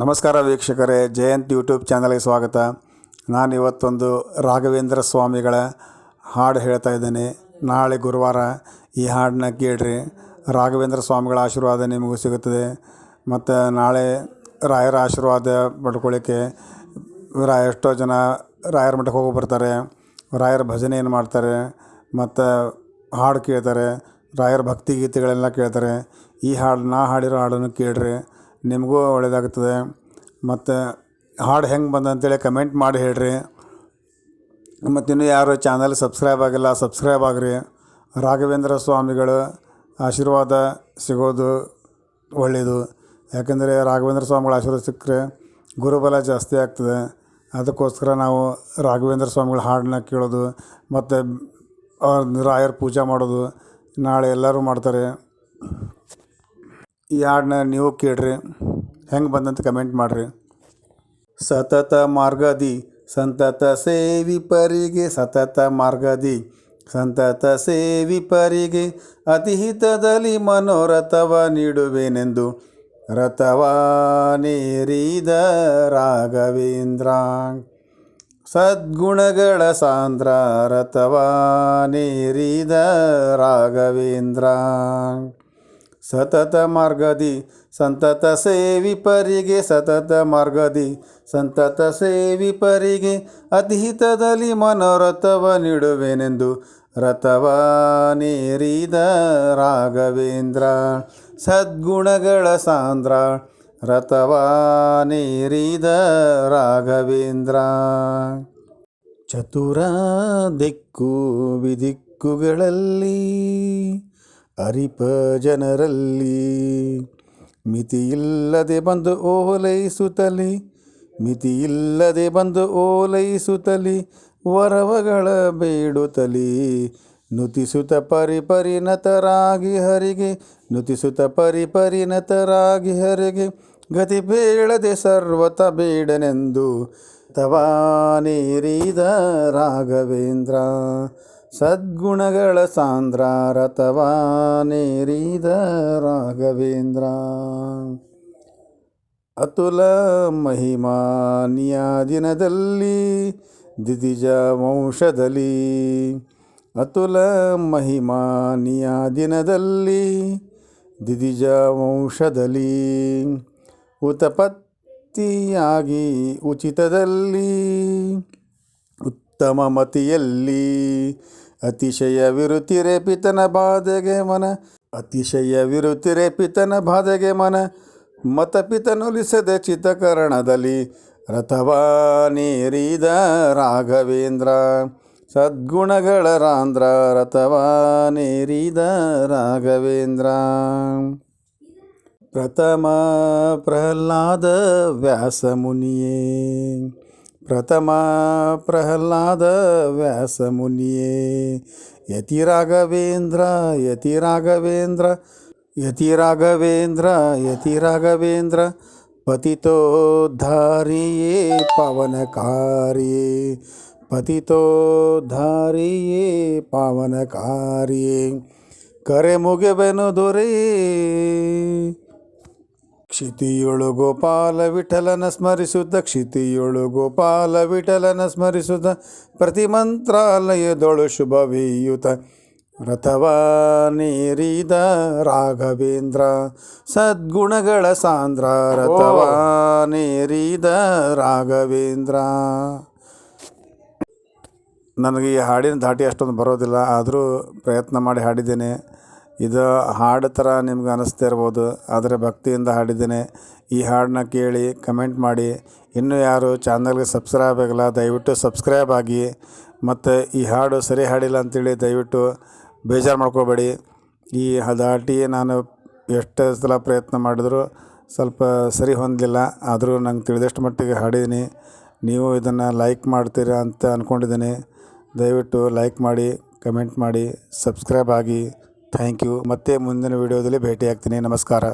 ನಮಸ್ಕಾರ ವೀಕ್ಷಕರೇ, ಜಯಂತ್ ಯೂಟ್ಯೂಬ್ ಚಾನಲ್ಗೆ ಸ್ವಾಗತ. ನಾನು ಇವತ್ತೊಂದು ರಾಘವೇಂದ್ರ ಸ್ವಾಮಿಗಳ ಹಾಡು ಹೇಳ್ತಾ ಇದ್ದೇನೆ. ನಾಳೆ ಗುರುವಾರ ಈ ಹಾಡನ್ನ ಕೇಳ್ರಿ. ರಾಘವೇಂದ್ರ ಸ್ವಾಮಿಗಳ ಆಶೀರ್ವಾದ ನಿಮಗೂ ಸಿಗುತ್ತದೆ. ಮತ್ತು ನಾಳೆ ರಾಯರ ಆಶೀರ್ವಾದ ಪಡ್ಕೊಳ್ಳಿಕ್ಕೆ ರಾ ಎಷ್ಟೋ ಜನ ರಾಯರ ಮಠಕ್ಕೆ ಹೋಗಿ ಬರ್ತಾರೆ. ರಾಯರ ಭಜನೆಯನ್ನು ಮಾಡ್ತಾರೆ, ಮತ್ತು ಹಾಡು ಕೇಳ್ತಾರೆ, ರಾಯರ ಭಕ್ತಿ ಗೀತೆಗಳೆಲ್ಲ ಕೇಳ್ತಾರೆ. ಈ ಹಾಡು, ನಾ ಹಾಡಿರೋ ಹಾಡನ್ನು ಕೇಳ್ರಿ. ನಿಮಗೂ ಒಳ್ಳೆಯದಾಗ್ತದೆ ಮತ್ತು ಹಾಡು ಹೆಂಗೆ ಬಂದ ಅಂತೇಳಿ ಕಮೆಂಟ್ ಮಾಡಿ ಹೇಳ್ರಿ. ಮತ್ತು ಇನ್ನೂ ಯಾರು ಚಾನಲ್ ಸಬ್ಸ್ಕ್ರೈಬ್ ಆಗಿಲ್ಲ, ಸಬ್ಸ್ಕ್ರೈಬ್ ಆಗಿರಿ. ರಾಘವೇಂದ್ರ ಸ್ವಾಮಿಗಳ ಆಶೀರ್ವಾದ ಸಿಗೋದು ಒಳ್ಳೆಯದು ಯಾಕೆಂದರೆ ರಾಘವೇಂದ್ರ ಸ್ವಾಮಿಗಳ ಆಶೀರ್ವಾದ ಸಿಕ್ಕರೆ ಗುರುಬಲ ಜಾಸ್ತಿ ಆಗ್ತದೆ. ಅದಕ್ಕೋಸ್ಕರ ನಾವು ರಾಘವೇಂದ್ರ ಸ್ವಾಮಿಗಳ ಹಾಡನ್ನ ಕೇಳೋದು, ಮತ್ತು ರಾಯರ ಪೂಜೆ ಮಾಡೋದು ನಾಳೆ ಎಲ್ಲರೂ ಮಾಡ್ತಾರೆ. ಈ ಹಾಡನ್ನ ನೀವು ಕೇಳ್ರಿ. ಹೆಂಗೆ ಬಂದಂತ ಕಮೆಂಟ್ ಮಾಡಿರಿ. ಸತತ ಮಾರ್ಗದಿ, ಸಂತತ ಸೇವಿ ಪರಿಗೆ, ಸತತ ಮಾರ್ಗದಿ, ಸಂತತ ಸೇವಿ ಪರಿಗೆ ಅತಿಹಿತದಲ್ಲಿ ಮನೋರಥವ ನೀಡುವೆನೆಂದು ರಥವಾನೇರಿದ ರಾಘವೇಂದ್ರ. ಸದ್ಗುಣಗಳ ಸಾಂದ್ರ ರಥವಾನೇರಿದ ರಾಘವೇಂದ್ರ. ಸತತ ಮಾರ್ಗದಿ, ಸಂತತ ಸೇವಿ ಪರಿಗೆ, ಸತತ ಮಾರ್ಗದಿ, ಸಂತತ ಸೇವಿ ಪರಿಗೆ, ಅತಿಹಿತದಲ್ಲಿ ಮನೋರಥವ ನೀಡುವೆನೆಂದು ರಥವಾನೇರಿದ ರಾಘವೇಂದ್ರ. ಸದ್ಗುಣಗಳ ಸಾಂದ್ರ ರಥವಾನೇರಿದ ರಾಘವೇಂದ್ರ. ಚತುರ ದಿಕ್ಕು ವಿದಿಕ್ಕುಗಳಲ್ಲಿ ಅರಿಪ ಜನರಲ್ಲಿ, ಮಿತಿಯಿಲ್ಲದೆ ಬಂದು ಓಲೈಸುತ್ತಲಿ, ಮಿತಿಯಿಲ್ಲದೆ ಬಂದು ಓಲೈಸುತ್ತಲಿ, ವರವಗಳ ಬೇಡುತ್ತಲಿ. ನುತಿಸುತ ಪರಿಪರಿಣತರಾಗಿ ಹರಿಗೆ ನುತಿಸುತ ಪರಿಪರಿಣತರಾಗಿ ಹರಿಗೆ, ಗತಿ ಬೇಡದೆ ಸರ್ವತ ಬೇಡನೆಂದು ತವಾನೇರಿದ ರಾಘವೇಂದ್ರ. ಸದ್ಗುಣಗಳ ಸಾಂದ್ರ ರಥವಾನೇರಿದ ರಾಘವೇಂದ್ರ. ಅತುಲ ಮಹಿಮಾನಿಯ ದಿನದಲ್ಲಿ, ದಿದಿಜ ವಂಶದಲ್ಲಿ. ಅತುಲ ಮಹಿಮಾನಿಯ ದಿನದಲ್ಲಿ, ದಿದಿಜ ವಂಶದಲ್ಲಿ. ಉತಪತ್ತಿಯಾಗಿ ಉಚಿತದಲ್ಲಿ ಉತ್ತಮ ಮತಿಯಲ್ಲಿ ಅತಿಶಯವಿರುತ್ತಿರೆ ಪಿತನ ಬಾಧೆಗೆ ಮನ ಅತಿಶಯವಿರುತ್ತಿರೆ ಪಿತನ ಬಾಧೆಗೆ ಮನ ಮತ ಪಿತನುಲಿಸದೆ ಚಿತ್ತಕರಣದಲ್ಲಿ ರಥವಾನೇರಿದ ರಾಘವೇಂದ್ರ, ಸದ್ಗುಣಗಳ ರಾಂದ್ರ ರಥವಾನೇರಿದ ರಾಘವೇಂದ್ರ. ಪ್ರಥಮ ಪ್ರಹ್ಲಾದ ವ್ಯಾಸ प्रथमा प्रह्लादव्यासमुनिये यति राघवेन्द्र यति राघवेन्द्र यति राघवेन्द्र यति राघवेन्द्र, पतितोद्धारिये पावनकार्ये। पतितोद्धारिये पावनकार्ये। करे मुगे बेनु दोरे। ಕ್ಷಿತಿಯೊಳು ಗೋಪಾಲ ವಿಠಲನ ಸ್ಮರಿಸುತ್ತ ಕ್ಷಿತಿಯೊಳು ಗೋಪಾಲ ವಿಠಲನ ಸ್ಮರಿಸುತ್ತ ಪ್ರತಿ ಮಂತ್ರಾಲಯದೊಳು ಶುಭವೀಯುತ. ರಥವಾನೇರಿದ ರಾಘವೇಂದ್ರ, ಸದ್ಗುಣಗಳ ಸಾಂದ್ರ, ರಥವಾನೇರಿದ ರಾಘವೇಂದ್ರ. ನನಗೆ ಈ ಹಾಡಿನ ಧಾಟಿ ಅಷ್ಟೊಂದು ಬರೋದಿಲ್ಲ, ಆದರೂ ಪ್ರಯತ್ನ ಮಾಡಿ ಹಾಡಿದ್ದೇನೆ. ಇದು ಹಾಡು ಥರ ನಿಮ್ಗೆ ಅನ್ನಿಸ್ತಾ ಇರ್ಬೋದು, ಆದರೆ ಭಕ್ತಿಯಿಂದ ಹಾಡಿದ್ದೇನೆ. ಈ ಹಾಡನ್ನ ಕೇಳಿ, ಕಮೆಂಟ್ ಮಾಡಿ. ಇನ್ನೂ ಯಾರು ಚಾನಲ್ಗೆ ಸಬ್ಸ್ಕ್ರೈಬ್ ಆಗಿಲ್ಲ, ದಯವಿಟ್ಟು ಸಬ್ಸ್ಕ್ರೈಬ್ ಆಗಿ. ಮತ್ತು ಈ ಹಾಡು ಸರಿ ಹಾಡಿಲ್ಲ ಅಂತೇಳಿ ದಯವಿಟ್ಟು ಬೇಜಾರು ಮಾಡ್ಕೋಬೇಡಿ. ಈ ಹದಾಟಿ ನಾನು ಎಷ್ಟು ಸಲ ಪ್ರಯತ್ನ ಮಾಡಿದ್ರು ಸ್ವಲ್ಪ ಸರಿ ಹೊಂದಲಿಲ್ಲ. ಆದರೂ ನಂಗೆ ತಿಳಿದಷ್ಟು ಮಟ್ಟಿಗೆ ಹಾಡಿದ್ದೀನಿ. ನೀವು ಇದನ್ನು ಲೈಕ್ ಮಾಡ್ತೀರಾ ಅಂತ ಅಂದ್ಕೊಂಡಿದ್ದೀನಿ ದಯವಿಟ್ಟು ಲೈಕ್ ಮಾಡಿ, ಕಮೆಂಟ್ ಮಾಡಿ, ಸಬ್ಸ್ಕ್ರೈಬ್ ಆಗಿ. Thank you. ಮತ್ತೆ ಮುಂದಿನ ವೀಡಿಯೋದಲ್ಲಿ ಭೇಟಿಯಾಗ್ತೀನಿ. ನಮಸ್ಕಾರ.